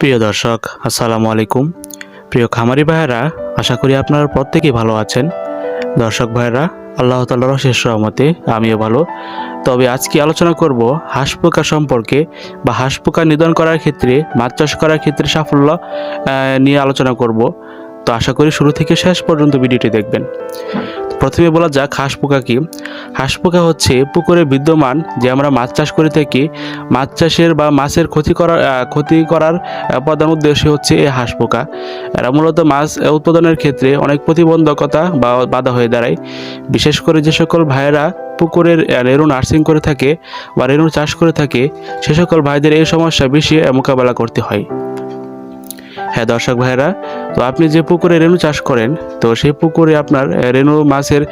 প্রিয় দর্শক, আসসালামু আলাইকুম। প্রিয় খামারি ভাইয়েরা, আশা করি আপনারা প্রত্যেকেই ভালো আছেন। দর্শক ভাইয়েরা, আল্লাহ তাল্লাহর শেষ রহমতে আমিও ভালো। তবে আজকে আলোচনা করব হাঁস পোকা সম্পর্কে বা হাঁস পোকা নিধন করার ক্ষেত্রে, মাছ চাষ করার ক্ষেত্রে সাফল্য নিয়ে আলোচনা করব। তো আশা করি শুরু থেকে শেষ পর্যন্ত ভিডিওটি দেখবেন। প্রথমে বলা যাক হাঁস পোকা কি। হাঁস পোকা হচ্ছে পুকুরে বিদ্যমান যে আমরা মাছ চাষ করে থাকি। মাছ চাষের বা মাছের ক্ষতি করার ক্ষতি করার প্রধান উদ্দেশ্য হচ্ছে এই হাঁস পোকা। এরা মূলত মাছ উৎপাদনের ক্ষেত্রে অনেক প্রতিবন্ধকতা বা বাধা হয়ে দাঁড়ায়। বিশেষ করে যে সকল ভাইয়েরা পুকুরের রেণু নার্সিং করে থাকে বা রেণু চাষ করে থাকে, সে সকল ভাইদের এই সমস্যা বেশি মোকাবেলা করতে হয়। হ্যাঁ দর্শক ভাইরা তো আপনি যে পুকুরে রেণু চাষ করেন, তো সেই পুকুরে আপনার রেণু মাছের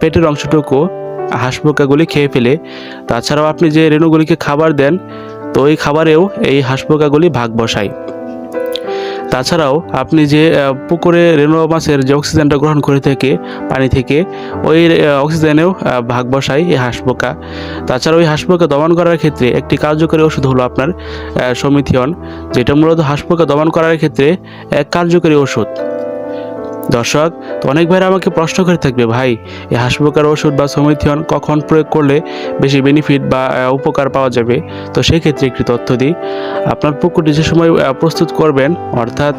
পেটের অংশটুকু হাঁস পোকাগুলি খেয়ে ফেলে। তাছাড়াও আপনি যে রেণুগুলিকে খাবার দেন, তো ওই খাবারেও এই হাঁস পোকাগুলি ভাগ বসায়। তাছাড়াও আপনি যে পুকুরে রেণু মাছের যে অক্সিজেনটা গ্রহণ করে থাকে, পানি থেকে, ওই অক্সিজেনেও ভাগ বসায় এই হাঁস পোকা। তাছাড়া ওই হাঁস পোকা দমন করার ক্ষেত্রে একটি কার্যকরী ওষুধ হলো আপনার সমিথিয়ন, যেটা মূলত হাঁস পোকা দমন করার ক্ষেত্রে এক কার্যকরী ওষুধ। দর্শক, তো অনেক ভাইরা আমাকে প্রশ্ন করে থাকবে, ভাই এই হাঁস পোকার ওষুধ বা সমিথিয়ন কখন প্রয়োগ করলে বেশি বেনিফিট বা উপকার পাওয়া যাবে? তো সেই ক্ষেত্রে একটি তথ্য দিই। আপনার পুকুরটি যে সময় প্রস্তুত করবেন, অর্থাৎ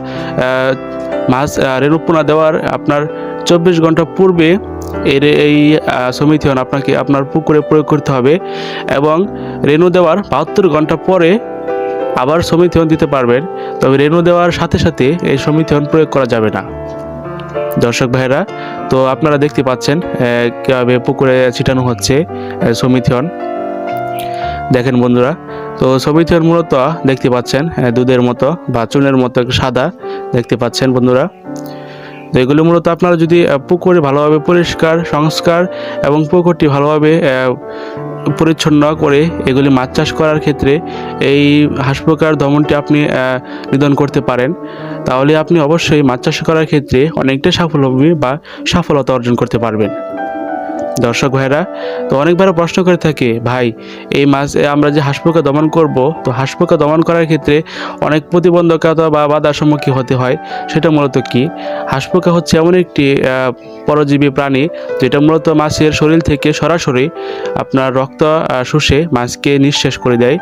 মাছ রেণুপোনা দেওয়ার আপনার চব্বিশ ঘণ্টা পূর্বে এর, এই সমিথিয়ন আপনাকে আপনার পুকুরে প্রয়োগ করতে হবে এবং রেণু দেওয়ার বাহাত্তর ঘণ্টা পরে আবার সমিথিয়ন দিতে পারবেন। তবে রেণু দেওয়ার সাথে সাথে এই সমিথিয়ন প্রয়োগ করা যাবে না। দর্শক ভাইরা তো আপনারা দেখতে পাচ্ছেন কীভাবে পুকুরে ছিটানো হচ্ছে সমিথিয়ন। দেখেন বন্ধুরা, তো সমিথিয়ন মূলত দেখতে পাচ্ছেন দুধের মতো বা চুনের মতো সাদা দেখতে পাচ্ছেন বন্ধুরা। তো এগুলো মূলত আপনারা যদি পুকুরে ভালোভাবে পরিষ্কার, সংস্কার এবং পুকুরটি ভালোভাবে পরিচ্ছন্ন করে এগুলি মাছ চাষ করার ক্ষেত্রে এই হাঁস পোকার দমনটি আপনি নিধন করতে পারেন। তাহলে আপনি অবশ্যই মাছ চাষ করার ক্ষেত্রে অনেকটা সাফল্য বা সফলতা অর্জন করতে পারবেন। দর্শক ভাইরা তো অনেকবার প্রশ্ন করে থাকে ভাই এই মাছ আমরা যে হাঁস পোকা দমন করব তো হাঁস পোকা দমন করার ক্ষেত্রে অনেক প্রতিবন্ধকতা বা বাধার সম্মুখীন হতে হয় সেটা মূলত কি? হাঁস পোকা হচ্ছে এমন একটি পরজীবী প্রাণী যেটা মূলত মাছের শরীর থেকে সরাসরি আপনার রক্ত শুষে মাছকে নিঃশেষ করে দেয়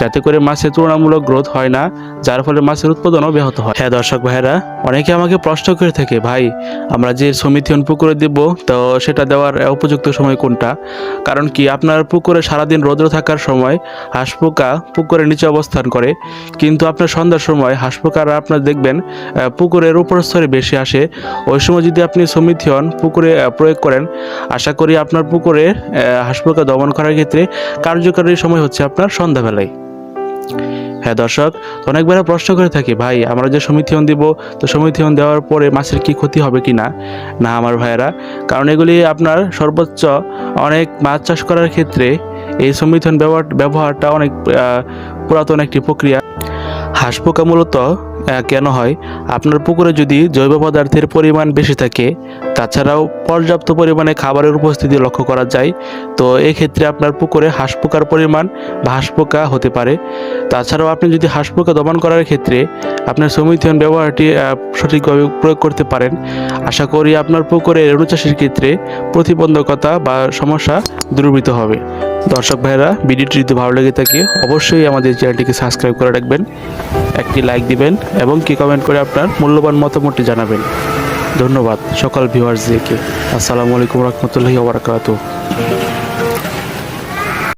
যাতে করে মাছের তুলনামূলক গ্রোথ হয় না যার ফলে মাছের উৎপাদনও ব্যাহত হয়। হ্যাঁ দর্শক ভাইরা অনেকে আমাকে প্রশ্ন করে থাকে ভাই আমরা যে সমিথিয়ন পুকুরে দিব তো সেটা দেওয়ার আহ, উপযুক্ত সময় কোনটা? কারণ কি আপনার পুকুরে সারাদিন রৌদ্র থাকার সময় হাঁস পোকা পুকুরের নিচে অবস্থান করে। কিন্তু আপনার সন্ধ্যার সময় হাঁস পোকারা আপনার দেখবেন পুকুরের উপর স্তরে বেশি আসে। ওই সময় যদি আপনি সমিথিয়ন পুকুরে প্রয়োগ করেন আশা করি আপনার পুকুরে আহ, হাঁস পোকা দমন করার ক্ষেত্রে কার্যকরী সময় হচ্ছে আপনার সন্ধ্যাবেলায়। হ্যাঁ দর্শক অনেকবার প্রশ্ন করে থাকি, ভাই, আমরা যে সমিথিয়ন দিব, তো সমিথিয়ন দেওয়ার পরে মাছের কি ক্ষতি হবে কি না? না, আমার ভাইয়েরা, কারণ এগুলি আপনার সর্বোচ্চ অনেক মাছ চাষ করার ক্ষেত্রে এই সমিথন ব্যবহার, ব্যবহারটা অনেক পুরাতন একটি প্রক্রিয়া। হাঁস পোকা মূলত কেন হয়? আপনার পুকুরে যদি জৈব পদার্থের পরিমাণ বেশি থাকে, তাছাড়াও পর্যাপ্ত পরিমাণে খাবারের উপস্থিতি লক্ষ্য করা যায়, তো এই ক্ষেত্রে আপনার পুকুরে হাঁস পোকার পরিমাণ বা হাঁস পোকা হতে পারে। তাছাড়াও আপনি যদি হাঁস পোকা দমন করার ক্ষেত্রে আপনার সমিথিয়ন ব্যবহারটি সঠিকভাবে প্রয়োগ করতে পারেন। আশা করি আপনার পুকুরে রেণু চাষের ক্ষেত্রে প্রতিবন্ধকতা বা সমস্যা দূরীভূত হবে। দর্শক ভাইরা ভিডিওটি যদি ভালো লেগে থাকে, অবশ্যই আমাদের চ্যানেলটিকে সাবস্ক্রাইব করে রাখবেন, একটি লাইক দিবেন এবং কি কমেন্ট করে আপনার মূল্যবান মতামতটি জানাবেন। ধন্যবাদ সকল ভিউয়ার্সদেরকে আসসালামু আলাইকুম রহমতুল্লাহি ওবরাকাতুহ